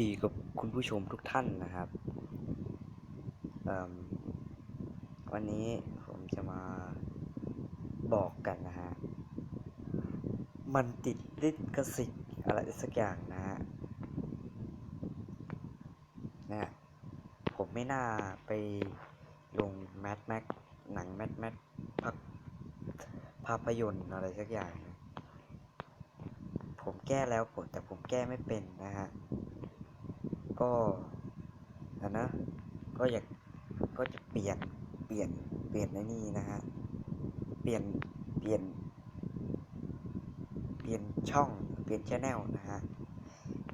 ดีกับคุณผู้ชมทุกท่านนะครับ วันนี้ผมจะมาบอกกันนะฮะ มันติดลิขสิทธิ์อะไรสักอย่างนะฮะนะฮะผมไม่น่าไปลงแมทแม็กหนังแมทแม็กภาพภาพยนตร์อะไรสักอย่างนะผมแก้แล้วผมแต่ผมแก้ไม่เป็นนะฮะ ก็นนะก็อยากก็จะเปลี่ยนเปลี่ยนเปลี่ยนในนี่นะฮะเปลี่ยนเปลี่ยน เปลี่ยนช่องเปลี่ยนชแนลนะฮะ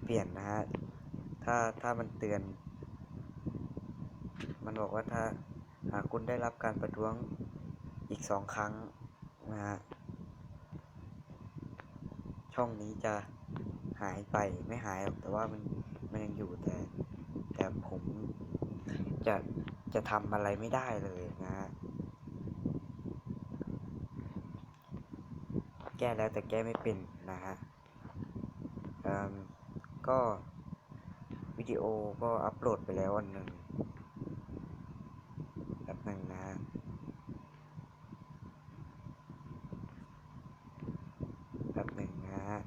เปลี่ยนนะฮะถ้าถ้ามันเตือน มันบอกว่าถ้าหากคุณได้รับการประท้วงอีกสองครั้งนะฮะช่องนี้จะ หายไปไม่หายหรอกแต่ว่ามันมันยังอยู่แต่ แต่ผมจะจะทำอะไรไม่ได้เลยนะฮะแก้แล้วแต่แก้ไม่เป็นนะฮะเอิ่มก็วิดีโอก็อัปโหลดไปแล้ววันหนึ่งแบบหนึ่งนะฮะแบบหนึ่งนะฮะ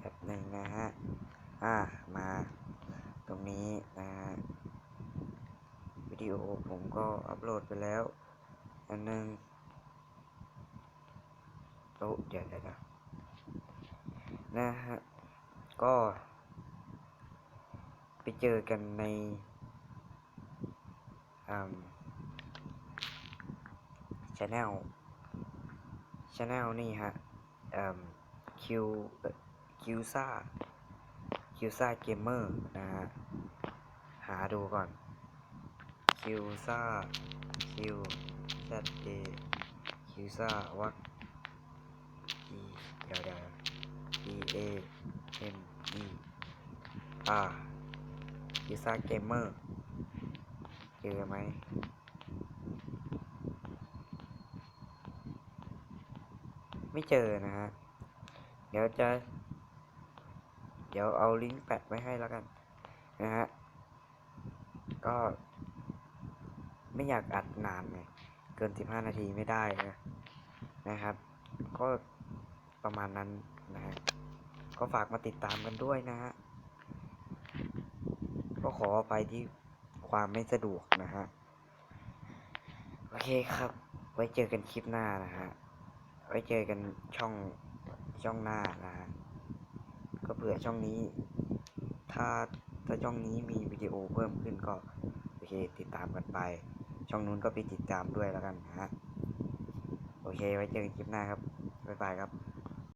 แบบหนึ่งนะฮะ อ่ามาตรงนี้นะฮะวิดีโอผมก็อัปโหลดไปแล้ว อันหนึ่งโอ้เดี๋ยวเดี๋ยวเดี๋ยวนะฮะ ก็ ไปเจอกันในอืมชแนลชแนลนี่ฮะอืมคิวคิวซ่า คิวซ่าเกมเมอร์นะฮะ หาดูก่อนคิวซ่าคิว Z A คิวซ่าวัก E เดี๋ยวเดี๋ยว E A M E R คิวซ่าเกมเมอร์เจอไหมไม่เจอนะฮะ เดี๋ยวจะ เดี๋ยวเอาลิงก์แปะไว้ให้แล้วกันนะฮะ ก็ไม่อยากอัดนานไงเกิน 15 นาทีไม่ได้นะนะครับ ก็ประมาณนั้นนะฮะ ก็ฝากมาติดตามกันด้วยนะฮะ ก็ขออภัยที่ความไม่สะดวกนะฮะ โอเคครับ ไว้เจอกันคลิปหน้านะฮะ ไว้เจอกันช่องช่องหน้านะฮะ ก็เผื่อช่องนี้ ถ้าถ้าช่องนี้มีวิดีโอเพิ่มขึ้นก็โอเคติดตามกันไป ช่องนู้นก็ไปติดตามด้วยแล้วกันนะฮะโอเคไว้เจอกันคลิปหน้าครับบ๊ายบายครับ